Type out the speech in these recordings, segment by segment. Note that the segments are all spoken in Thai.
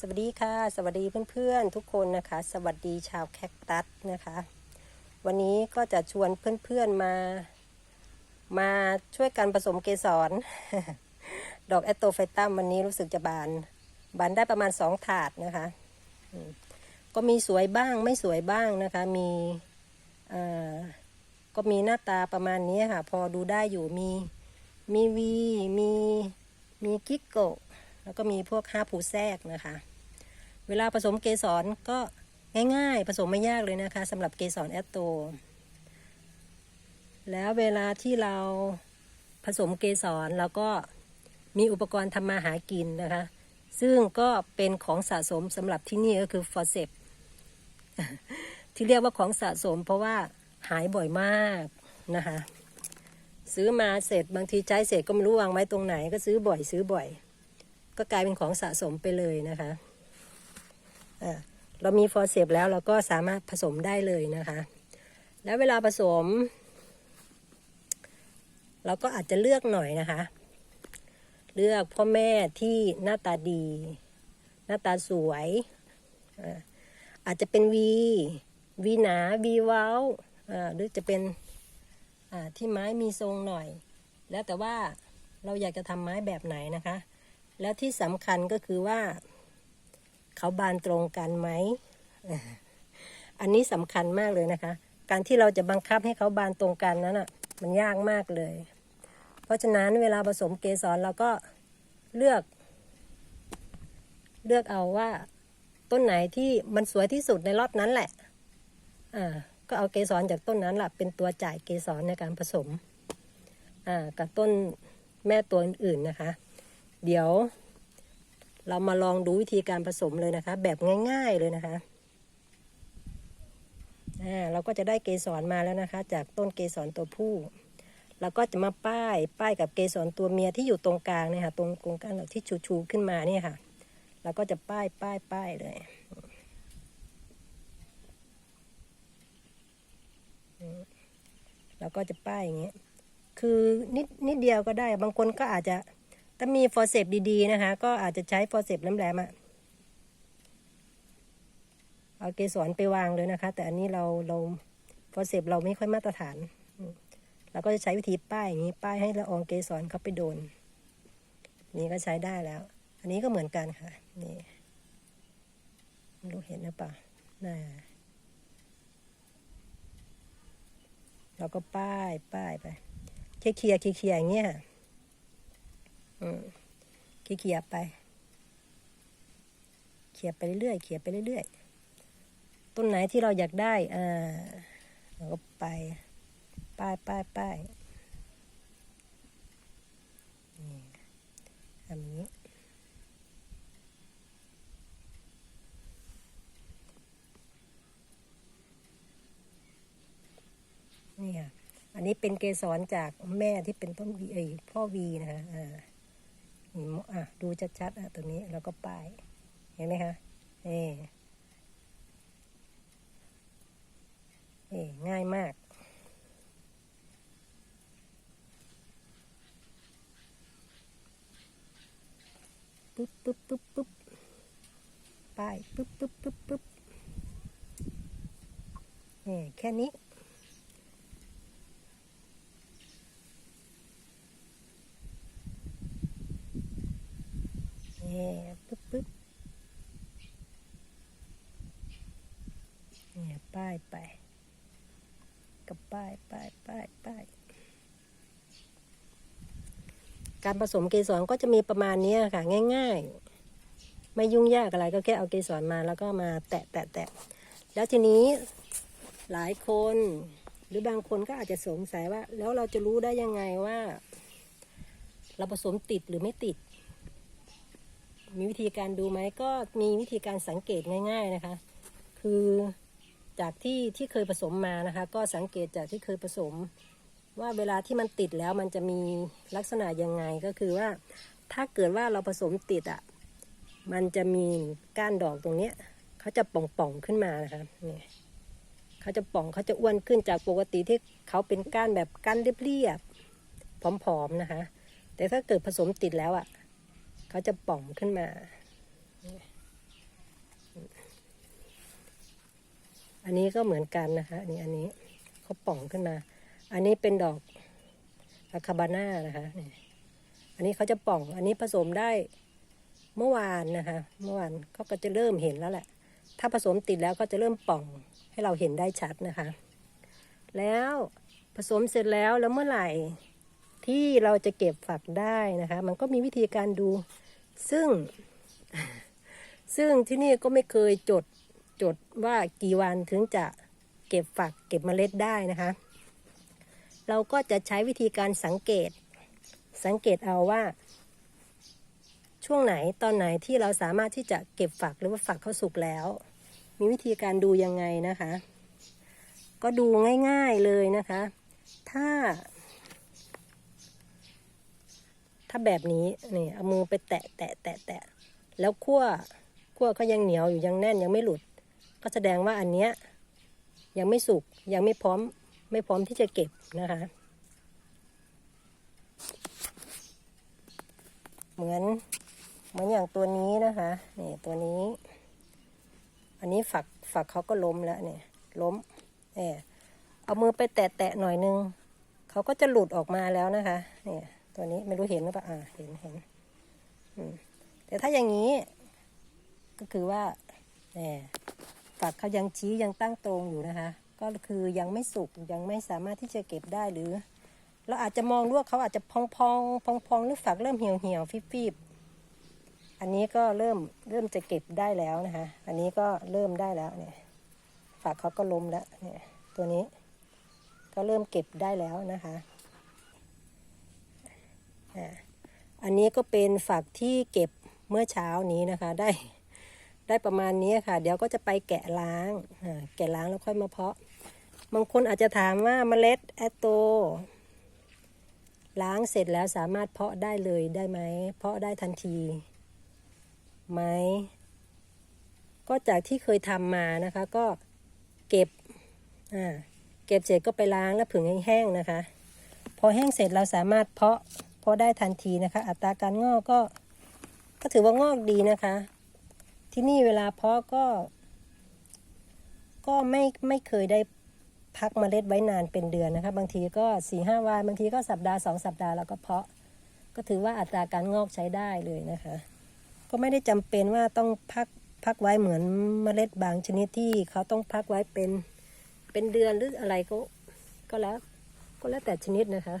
สวัสดีค่ะ สวัสดีเพื่อนๆทุกคนนะคะ สวัสดีชาวแคคตัสนะคะ วันนี้ก็จะชวนเพื่อนๆมา มาช่วยกันผสมเกสร ดอกแอตโตไฟตัมวันนี้รู้สึกจะบาน บานได้ประมาณสองถาดนะคะ ก็มีสวยบ้างไม่สวยบ้างนะคะ มีก็มีหน้าตาประมาณนี้ค่ะ พอดูได้อยู่มีมีวีมีมีกิกโกแล้วก็มีพวกห้าผูแทรกนะคะ เวลาผสมเกสรก็ง่ายๆ ผสมไม่ยากเลยนะคะสำหรับเกสรแอตโต แล้วเวลาที่เราผสมเกสรเราก็มีอุปกรณ์ทำมาหากินนะคะ ซึ่งก็เป็นของสะสมสำหรับที่นี่ก็คือฟอร์เซปที่เรียกว่าของสะสมเพราะว่าหายบ่อยมากนะคะ ซื้อมาเสร็จบางทีใช้เสร็จก็ไม่รู้วางไว้ตรงไหนก็ซื้อบ่อยซื้อบ่อย ก็กลายเป็นของสะสมไปเลยนะคะ เรามีฟอร์เซปแล้วเราก็สามารถผสมได้เลยนะคะ แล้วเวลาผสม เราก็อาจจะเลือกหน่อยนะคะ เลือกพ่อแม่ที่หน้าตาดี หน้าตาสวยอาจจะเป็นวีวีหนาวีเว้าหรือจะเป็นที่ไม้มีทรงหน่อย แล้วแต่ว่าเราอยากจะทำไม้แบบไหนนะคะ แล้วที่สำคัญก็คือว่า เขาบานตรงกันไหม อันนี้สำคัญมากเลยนะคะ การที่เราจะบังคับให้เขาบานตรงกันนั้นอะ มันยากมากเลย เพราะฉะนั้นเวลาผสมเกสรเราก็เลือก เลือกเอาว่าต้นไหนที่มันสวยที่สุดในรอบนั้นแหละ อ่า ก็เอาเกสรจากต้นนั้นแหละเป็นตัวจ่ายเกสรในการผสม อ่า กับต้นแม่ตัวอื่นๆนะคะ เดี๋ยว เรามาลองดูวิธีการผสมเลยนะคะ แบบง่าย ๆเลยนะคะเราก็จะได้เกสรมาแล้วนะคะ จากต้นเกสรตัวผู้เราก็จะมาป้ายป้ายกับเกสรตัวเมียที่อยู่ตรงกลางเนี่ยค่ะ ตรงกลางกลางที่ชูๆขึ้นมาเนี่ยค่ะเราก็จะป้ายป้ายป้ายเลยเราก็จะป้ายอย่างเงี้ยคือนิดนิดเดียวก็ได้ บางคนก็อาจจะ ถ้ามีฟอร์เซปดีๆนะคะ ก็อาจจะใช้ฟอร์เซปแหลมๆอะเอาเกสรไปวางเลยนะคะ แต่อันนี้เราเราฟอร์เซปเราไม่ค่อยมาตรฐานเราก็จะใช้วิธีป้ายอย่างนี้ป้ายให้ละอองเกสรเขาไปโดน นี่ก็ใช้ได้แล้ว อันนี้ก็เหมือนกันค่ะนี่ไม่รู้เห็นหรือเปล่าน่าเราก็ป้ายป้ายไปเคลียร์เคลียร์เคลียร์อย่างเงี้ยค่ะ เคลียร์เคลียไปเคลียไปเรื่อยๆเคลียไปเรื่อยๆ ต้นไหนที่เราอยากได้ อ่าเราก็ไป ป้ายป้ายป้ายนี่ทำอย่างนี้นี่ค่ะ อันนี้เป็นเกสรจากแม่ที่เป็นต้นวีเอพ่อวีนะคะ อะดูชัดๆอะตัวนี้แล้วก็ป้าย เห็นไหมคะเอ่เอ่ง่ายมากปุ๊บปุ๊บปุ๊บปุ๊บป้ายปุ๊บปุ๊บปุ๊บปุ๊บนี่แค่นี้ นี่ปึ๊บปึ๊บเนี่ยป้ายไป กับป้ายป้ายป้ายป้ายการผสมเกสรก็จะมีประมาณนี้ค่ะ ง่าย ๆ ไม่ยุ่งยากอะไรก็แค่เอาเกสรมาแล้วก็มาแตะแตะแตะแล้วทีนี้หลายคนหรือบางคนก็อาจจะสงสัยว่า แล้วเราจะรู้ได้ยังไงว่า เราผสมติดหรือไม่ติด มีวิธีการดูไหมก็มีวิธีการสังเกตง่าย ๆนะคะ คือจากที่ที่เคยผสมมานะคะ ก็สังเกตจากที่เคยผสม ว่าเวลาที่มันติดแล้วมันจะมีลักษณะยังไงก็คือว่า ถ้าเกิดว่าเราผสมติดอะมันจะมีก้านดอกตรงเนี้ยเขาจะป่องๆขึ้นมานะคะนี่เขาจะป่องเขาจะอ้วนขึ้นจากปกติที่เขาเป็นก้านแบบก้านเรียบๆผอมๆนะคะ แต่ถ้าเกิดผสมติดแล้วอะ เขาจะป่องขึ้นมา อันนี้ก็เหมือนกันนะคะ อันนี้อันนี้เขาป่องขึ้นมา อันนี้เป็นดอกอะคาบาน่านะคะนี่อันนี้เขาจะป่อง อันนี้ผสมได้เมื่อวานนะคะ เมื่อวานเขาก็จะเริ่มเห็นแล้วแหละ ถ้าผสมติดแล้วก็จะเริ่มป่องให้เราเห็นได้ชัดนะคะ แล้วผสมเสร็จแล้วแล้วเมื่อไหร่ ที่เราจะเก็บฝักได้นะคะ มันก็มีวิธีการดู ซึ่ง ซึ่งที่นี่ก็ไม่เคยจดจดว่ากี่วันถึงจะเก็บฝักเก็บเมล็ดได้นะคะ เราก็จะใช้วิธีการสังเกต สังเกตเอาว่า ช่วงไหนตอนไหนที่เราสามารถที่จะเก็บฝักหรือว่าฝักเขาสุกแล้ว มีวิธีการดูยังไงนะคะ ก็ดูง่าย ๆเลยนะคะ ถ้า ถ้าแบบนี้นี่เอามือไปแตะแตะแตะแตะแล้วขั้วขั้วก็ยังเหนียวอยู่ยังแน่นยังไม่หลุด ก็แสดงว่าอันเนี้ยยังไม่สุกยังไม่พร้อมไม่พร้อมที่จะเก็บนะคะ เหมือนเหมือนอย่างตัวนี้นะคะนี่ตัวนี้ อันนี้ฝักฝักเขาก็ล้มแล้วเนี่ยล้มเออเอามือไปแตะแตะหน่อยนึงเขาก็จะหลุดออกมาแล้วนะคะเนี่ย ตัวนี้ไม่รู้เห็นหรือเปล่าอ่าเห็นเห็นแต่ถ้าอย่างนี้ ก็คือว่าเนี่ยฝักเขายังชี้ยังตั้งตรงอยู่นะคะ ก็คือยังไม่สุกยังไม่สามารถที่จะเก็บได้หรือ เราอาจจะมองดูว่าเขาอาจจะพองพองพองพองหรือฝักเริ่มเหี่ยวเหี่ยวฟีบฟีบอันนี้ก็เริ่มเริ่มจะเก็บได้แล้วนะคะ อันนี้ก็เริ่มได้แล้วเนี่ย ฝักเขาก็ล้มแล้วเนี่ย ตัวนี้ ก็เริ่มเก็บได้แล้วนะคะ อันนี้ก็เป็นฝักที่เก็บเมื่อเช้านี้นะคะได้ได้ประมาณนี้ค่ะ เดี๋ยวก็จะไปแกะล้างแกะล้างแล้วค่อยมาเพาะ บางคนอาจจะถามว่าเมล็ดแอตโต ล้างเสร็จแล้วสามารถเพาะได้เลยได้ไหมเพาะได้ทันทีไหมก็จากที่เคยทำมานะคะ ก็เก็บเก็บเสร็จก็ไปล้างแล้วผึ่งให้แห้งนะคะ พอแห้งเสร็จเราสามารถเพาะ เพาะได้ทันทีนะคะ อัตราการงอกก็ ก็ถือว่างอกดีนะคะ ที่นี่เวลาเพาะก็ ก็ไม่ไม่เคยได้พักเมล็ดไว้นานเป็นเดือนนะคะ บางทีก็สี่ห้าวันบางทีก็สัปดาห์สองสัปดาห์แล้วก็เพาะ ก็ถือว่าอัตราการงอกใช้ได้เลยนะคะ ก็ไม่ได้จำเป็นว่าต้องพักพักไว้เหมือนเมล็ดบางชนิดที่เขาต้องพักไว้เป็นเป็นเดือนหรืออะไรก็ ก็แล้ว ก็แล้วแต่ชนิดนะคะ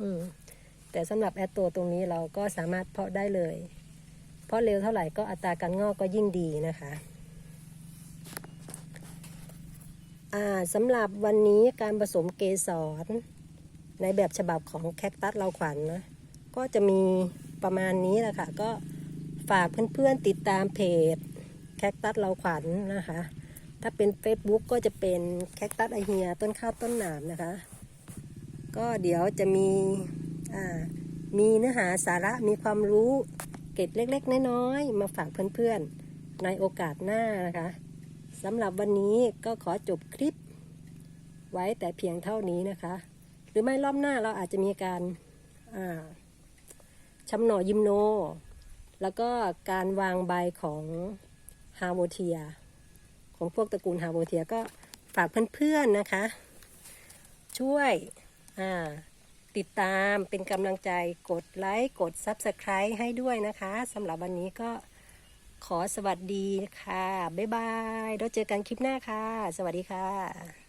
อืม แต่สำหรับแอตโตตรงนี้เราก็สามารถเพาะได้เลย เพราะเร็วเท่าไหร่ก็อัตราการงอกก็ยิ่งดีนะคะสำหรับวันนี้การผสมเกสรในแบบฉบับของแคคตัสเราขวัญนะก็จะมีประมาณนี้แหละค่ะ ก็ฝากเพื่อนๆติดตามเพจแคคตัสเราขวัญนะคะ ถ้าเป็น Facebook ก็จะเป็นแคคตัสไอเฮียต้นข้าวต้นหนามนะคะ ก็เดี๋ยวจะมี มีเนื้อหาสาระมีความรู้เกร็ดเล็ก ๆ น้อยๆมาฝากเพื่อนๆ ในโอกาสหน้านะคะสำหรับวันนี้ก็ขอจบคลิป ไว้แต่เพียงเท่านี้นะคะ หรือไม่รอบหน้าเราอาจจะมีการอ่าชำหน่อยิมโน แล้วก็การวางใบของฮาโมเทีย ของพวกตระกูลฮาโมเทียก็ฝากเพื่อนๆนะคะ ช่วยอ่า ติดตามเป็นกำลังใจกดไลค์กด Subscribe ให้ด้วยนะคะสำหรับวันนี้ก็ขอสวัสดีค่ะ บ๊ายบาย แล้วเจอกันคลิปหน้าค่ะ สวัสดีค่ะ